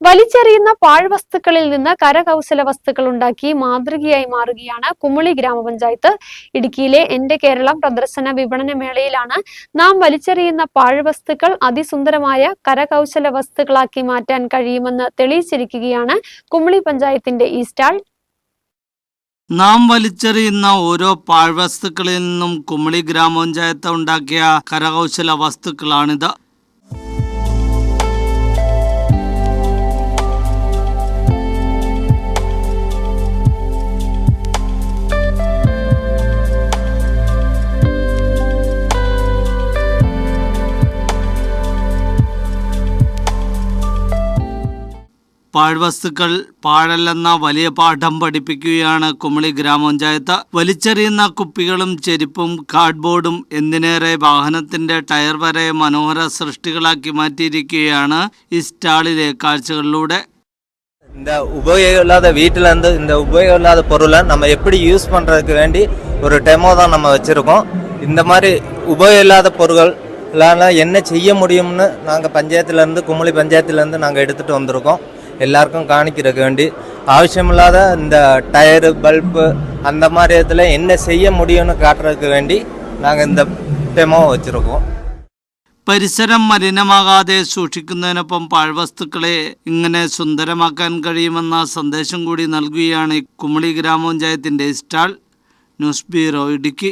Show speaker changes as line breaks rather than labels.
വലിച്ചെറിയുന്ന പാഴ്വസ്തുക്കളിൽ നിന്ന് കരകൗശല വസ്തുക്കൾ ഉണ്ടാക്കി മാതൃകയായി മാറുകയാണ് കുമളി ഗ്രാമപഞ്ചായത്ത്. ഇടുക്കിയിലെ എന്റെ കേരളം പ്രദർശന വിപണന മേളയിലാണ് നാം വലിച്ചെറിയുന്ന പാഴ്വസ്തുക്കൾ അതിസുന്ദരമായ കരകൗശല വസ്തുക്കളാക്കി മാറ്റാൻ കഴിയുമെന്ന് തെളിയിച്ചിരിക്കുകയാണ് കുമളി പഞ്ചായത്തിന്റെ ഈ സ്റ്റാൾ.
നാം വലിച്ചെറിയുന്ന ഓരോ പാഴ്വസ്തുക്കളിൽ നിന്നും കുമളി ഗ്രാമപഞ്ചായത്ത് ഉണ്ടാക്കിയ കരകൗശല വസ്തുക്കളാണിത്. പാഴ്വസ്തുക്കൾ പാഴല്ലെന്ന വലിയ പാഠം പഠിപ്പിക്കുകയാണ് കുമളി ഗ്രാമപഞ്ചായത്ത് വലിച്ചെറിയുന്ന കുപ്പികളും ചെരുപ്പും കാർഡ്ബോർഡും എന്തിനേറെ വാഹനത്തിന്റെ ടയർ വരെ മനോഹര സൃഷ്ടികളാക്കി മാറ്റിയിരിക്കുകയാണ് ഈ സ്റ്റാളിലെ കാഴ്ചകളിലൂടെ
இந்த உபயோகம் இல்லாத வீட்டில் இருந்து இந்த உபயோகம் இல்லாத பொருளை நம்ம எப்படி யூஸ் பண்ணுறதுக்கு வேண்டி ஒரு டெமோ தான் நம்ம வச்சுருக்கோம் இந்த மாதிரி உபயோகம் இல்லாத பொருள்களால் என்ன செய்ய முடியும்னு நாங்கள் பஞ்சாயத்துலேருந்து குமளி பஞ்சாயத்துலேருந்து நாங்கள் எடுத்துகிட்டு வந்திருக்கோம் എല്ലാവർക്കും காணிக்கிறதுக்கு വേണ്ടി. ആവശ്യമില്ലാതെ இந்த ടയർ ബൾബ് அந்த மாதிரி இதில் என்ன செய்ய முடியும்னு காட்டுறதுக்கு வேண்டி நாங்கள் இந்த டெமோ வச்சுருக்கோம்
പരിസരം മലിനമാകാതെ സൂക്ഷിക്കുന്നതിനൊപ്പം പാഴ്വസ്തുക്കളെ ഇങ്ങനെ സുന്ദരമാക്കാൻ കഴിയുമെന്ന സന്ദേശം കൂടി നൽകുകയാണ് കുമളി ഗ്രാമപഞ്ചായത്തിന്റെ സ്റ്റാൾ. News bureau Idukki.